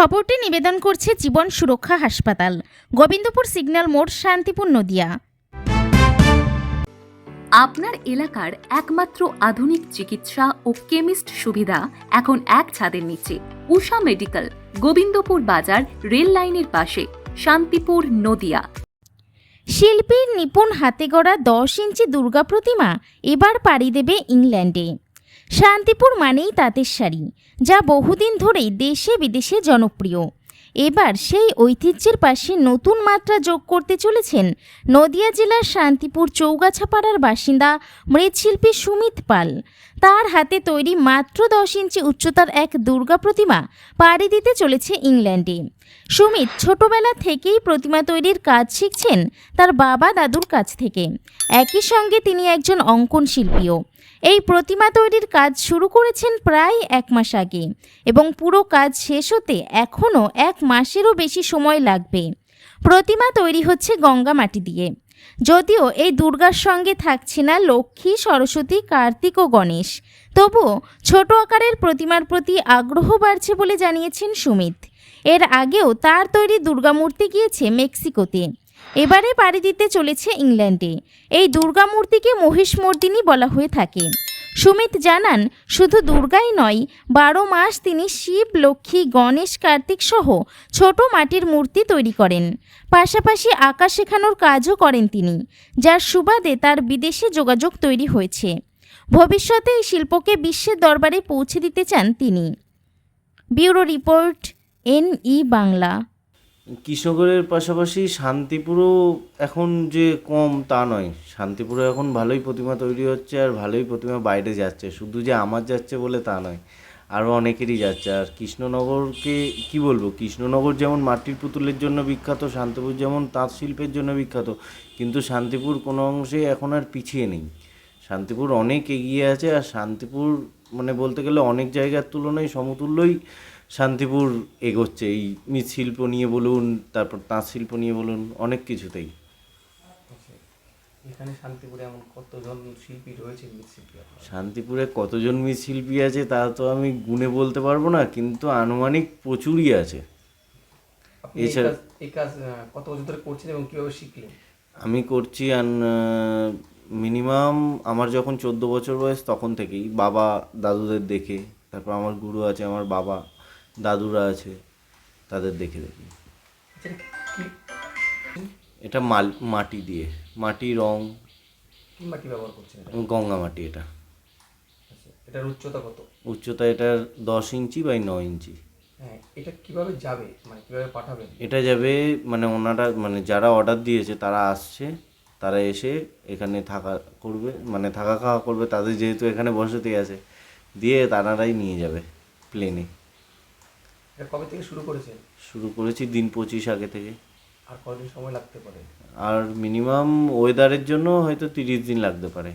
খবরটি নিবেদন করছে জীবন সুরক্ষা হাসপাতাল। গোবিন্দপুর সিগন্যাল মোড় শান্তিপুর নদিয়া। আপনার এলাকার একমাত্র আধুনিক চিকিৎসা ও কেমিস্ট সুবিধা এখন এক ছাদের নিচে। উষা মেডিকেল গোবিন্দপুর বাজার রেল লাইনের পাশে শান্তিপুর নদিয়া। শিল্পীর নিপুণ হাতে গড়া দশ ইঞ্চি দুর্গা প্রতিমা এবার পাড়ি দেবে ইংল্যান্ডে। শান্তিপুর মানেই তাঁতের শাড়ি, যা বহুদিন ধরেই দেশে বিদেশে জনপ্রিয়। এবার সেই ঐতিহ্যের পাশে নতুন মাত্রা যোগ করতে চলেছেন নদিয়া জেলার শান্তিপুর চৌগাছাপাড়ার বাসিন্দা মৃৎশিল্পী সুমিত পাল। তার হাতে তৈরি মাত্র দশ ইঞ্চি উচ্চতার এক দুর্গা প্রতিমা পাড়ি দিতে চলেছে ইংল্যান্ডে। সুমিত ছোটবেলা থেকেই প্রতিমা তৈরির কাজ শিখছেন তার বাবা দাদুর কাছ থেকে। একই সঙ্গে তিনি একজন অঙ্কন শিল্পীও। এই প্রতিমা তৈরির কাজ শুরু করেছেন প্রায় এক মাস আগে এবং পুরো কাজ শেষ হতে এখনও এক মাসেরও বেশি সময় লাগবে। প্রতিমা তৈরি হচ্ছে গঙ্গা মাটি দিয়ে। যদিও এই দুর্গার সঙ্গে থাকছে না লক্ষ্মী, সরস্বতী, কার্তিক ও গণেশ। তবুও ছোট আকারের প্রতিমার প্রতি আগ্রহ বাড়ছে বলে জানিয়েছেন সুমিত। এর আগেও তার তৈরি দুর্গামূর্তি গিয়েছে মেক্সিকোতে। এবারে পাড়ি দিতে চলেছে ইংল্যান্ডে। এই দুর্গামূর্তিকে মহিষমর্দিনী বলা হয়ে থাকে। সুমিত জানান, শুধু দুর্গাই নয়, বারো মাস তিনি শিব, লক্ষ্মী, গণেশ, কার্তিক সহ ছোট মাটির মূর্তি তৈরি করেন। পাশাপাশি আঁকা শেখানোর কাজও করেন তিনি, যার সুবাদে তার বিদেশে যোগাযোগ তৈরি হয়েছে। ভবিষ্যতে এই শিল্পকে বিশ্বের দরবারে পৌঁছে দিতে চান তিনি। Bureau report NE Bangla. কৃষ্ণগড়ের পাশাপাশি শান্তিপুরও এখন যে কম তা নয়। শান্তিপুরে এখন ভালোই প্রতিমা তৈরি হচ্ছে আর ভালোই প্রতিমা বাইরে যাচ্ছে। শুধু যে আমার যাচ্ছে বলে তা নয়, আরও অনেকেরই যাচ্ছে। আর কৃষ্ণনগরকে কি বলব? কৃষ্ণনগর যেমন মাটির পুতুলের জন্য বিখ্যাত, শান্তিপুর যেমন তাঁত শিল্পের জন্য বিখ্যাত, কিন্তু শান্তিপুর কোনো অংশে এখন আর পিছিয়ে নেই। শান্তিপুর অনেক এগিয়ে আছে আর শান্তিপুর মানে বলতে গেলে অনেক জায়গার তুলনায় সমতুল্যই শান্তিপুর এগোচ্ছে এই মৃৎশিল্প নিয়ে বলুন তারপর তাঁত শিল্প নিয়ে বলুন অনেক কিছুতেই। আচ্ছা, এখানে শান্তিপুরে এমন কতজন শিল্পী রয়েছে মৃৎশিল্পী শান্তিপুরে কতজন মৃৎশিল্পী আছে তা তো আমি গুণে বলতে পারব না কিন্তু আনুমানিক প্রচুরই আছে। এছাড়া- কাজ এই কাজ কত বছর ধরে করছেন এবং কীভাবে শিখলেন? আমি করছি মিনিমাম আমার যখন চোদ্দ বছর বয়স তখন থেকেই বাবা দাদুদের দেখে তারপর আমার গুরু আছে আমার বাবা। দাদুরা আছে তাদের দেখে দেখে। আচ্ছা, এটা মাল মাটি দিয়ে। মাটি রং। মাটি ব্যবহার করছেন গঙ্গা মাটি এটা। আচ্ছা এটার উচ্চতা কত? উচ্চতা এটার দশ ইঞ্চি বাই ন ইঞ্চি। হ্যাঁ এটা কীভাবে যাবে? মানে কীভাবে পাঠাবেন? এটা যাবে মানে ওনারা মানে যারা অর্ডার দিয়েছে তারা আসছে তারা এসে এখানে থাকা করবে মানে থাকা খাওয়া করবে। তাদের যেহেতু এখানে বসতি আছে দিয়ে তারারাই নিয়ে যাবে প্লেনে এটা কবে থেকে শুরু করেছেন? শুরু করেছি দিন পঁচিশ আগে থেকে। আর কতদিন সময় লাগতে পারে? আর মিনিমাম ওয়েদারের জন্য হয়তো তিরিশ দিন লাগতে পারে।